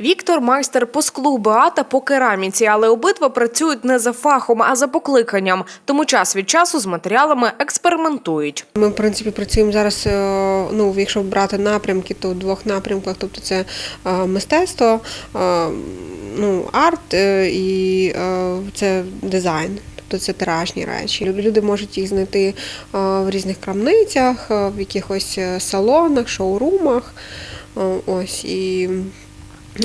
Віктор майстер по склу, Беата по кераміці, але обидва працюють не за фахом, а за покликанням. Тому час від часу з матеріалами експериментують. Ми, в принципі, працюємо зараз, е, ну, якщо брати напрямки, то в двох напрямках. Тобто це е, мистецтво, е, ну, арт і це дизайн. Тобто це тиражні речі. Люди можуть їх знайти в різних крамницях, в якихось салонах, шоурумах. Ось і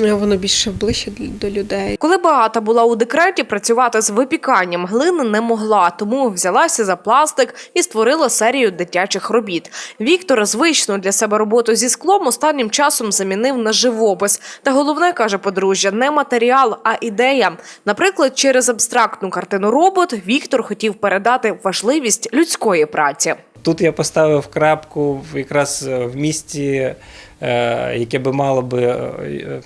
воно більше ближче до людей. Коли Беата була у декреті, працювати з випіканням глини не могла, тому взялася за пластик і створила серію дитячих робіт. Віктор звичну для себе роботу зі склом останнім часом замінив на живопис. Та головне каже подружжя, не матеріал, а ідея. Наприклад, через абстрактну картину робот Віктор хотів передати важливість людської праці. Тут я поставив крапку в- якраз в місті, е, яке би мало би е,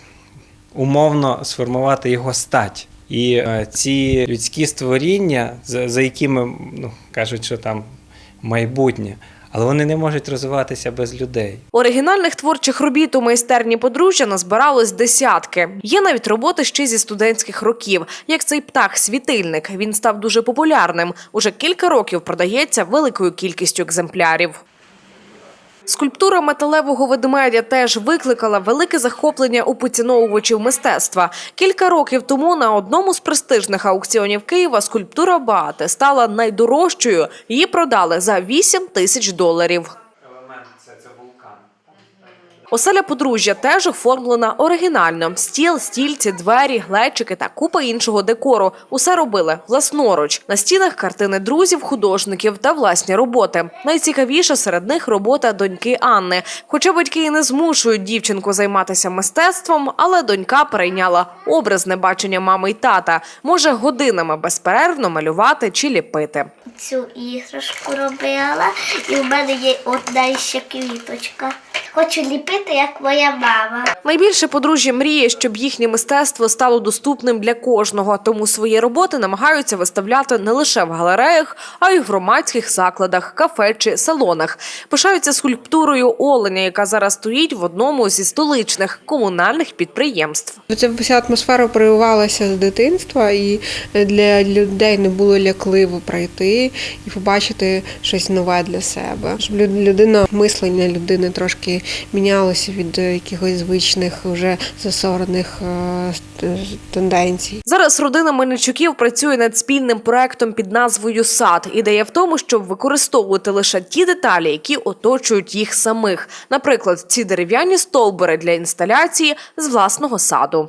умовно сформувати його стать. І е, ці людські створіння, за, за якими ну, кажуть, що там майбутнє, але вони не можуть розвиватися без людей. Оригінальних творчих робіт у майстерні подружжя назбиралось десятки. Є навіть роботи ще зі студентських років, як цей птах-світильник. Він став дуже популярним. Уже кілька років продається великою кількістю екземплярів. Скульптура металевого ведмедя теж викликала велике захоплення у поціновувачів мистецтва. Кілька років тому на одному з престижних аукціонів Києва скульптура Баати стала найдорожчою. Її продали за 8 тисяч доларів. Елемент це, це вулкан. Оселя подружжя теж оформлена оригінально: стіл, стільці, двері, глечики та купа іншого декору. Усе робили власноруч. На стінах картини друзів, художників та власні роботи. Найцікавіше серед них робота доньки Анни. Хоча батьки і не змушують дівчинку займатися мистецтвом, але донька перейняла образне бачення мами й тата. Може годинами безперервно малювати чи ліпити. Цю іграшку робила, і в мене є одна ще квіточка. Хочу ліпити, як моя мама. Найбільше подружжя мріє, щоб їхнє мистецтво стало доступним для кожного, тому свої роботи намагаються виставляти не лише в галереях, а й в громадських закладах, кафе чи салонах. Пишаються скульптурою оленя, яка зараз стоїть в одному зі столичних комунальних підприємств. Ця вся атмосфера проявилася з дитинства, і для людей не було лякливо прийти і побачити щось нове для себе. Щоб лю- людина мислення людини трошки мінялося від е, якихось звичних вже засорених е, тенденцій. Зараз родина Мельничуків працює над спільним проектом під назвою Сад. Ідея в тому, щоб використовувати лише ті деталі, які оточують їх самих. Наприклад, ці дерев'яні стовбури для інсталяції з власного саду.